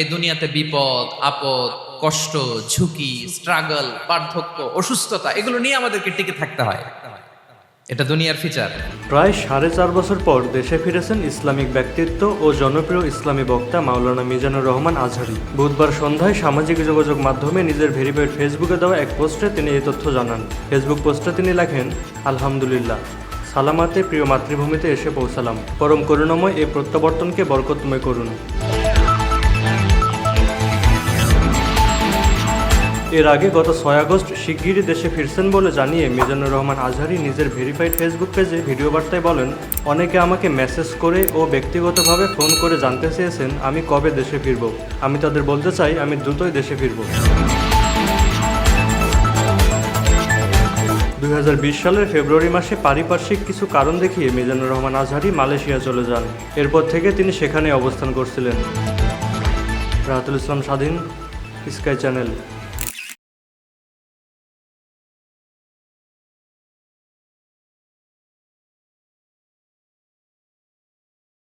এই দুনিয়াতে বিপদ, আপদ, কষ্ট, ঝুঁকি স্ট্রাগল বার্ধক্য অসুস্থতা, এগুলো নিয়ে আমাদেরকে টিকে থাকতে হয়। এটা দুনিয়ার ফিচার প্রায় সাড়ে চার বছর পর দেশে ফিরেছেন ইসলামিক ব্যক্তিত্ব ও জনপ্রিয় ইসলামী বক্তা মাওলানা মিজানুর রহমান আজহারি। বুধবার সন্ধ্যায় সামাজিক যোগাযোগ মাধ্যমে নিজের ভেরিফাইড ফেসবুকে দেওয়া এক পোস্টে তিনি এই তথ্য জানান। ফেসবুক পোস্টে তিনি লেখেন, আলহামদুলিল্লাহ, সালামাতে প্রিয় মাতৃভূমিতে এসে পৌঁছালাম। পরম করুণাময় এই প্রত্যাবর্তনকে বরকতময় করুন। এর আগে গত ছয় আগস্ট শিগগিরই দেশে ফিরছেন বলে জানিয়ে মিজানুর রহমান আজহারি নিজের ভেরিফাইড ফেসবুক পেজে ভিডিও বার্তায় বলেন, অনেকে আমাকে মেসেজ করে ও ব্যক্তিগতভাবে ফোন করে জানতে চেয়েছেন, আমি কবে দেশে ফিরব? আমি তাদের বলতে চাই, আমি দ্রুতই দেশে ফিরব। দু হাজার বিশ সালের ফেব্রুয়ারি মাসে পারিপার্শ্বিক কিছু কারণ দেখিয়ে মিজানুর রহমান আজহারি মালয়েশিয়া চলে যান। এরপর থেকে তিনি সেখানে অবস্থান করছিলেন। রাহাতুল ইসলাম স্বাধীন, স্কাই চ্যানেল।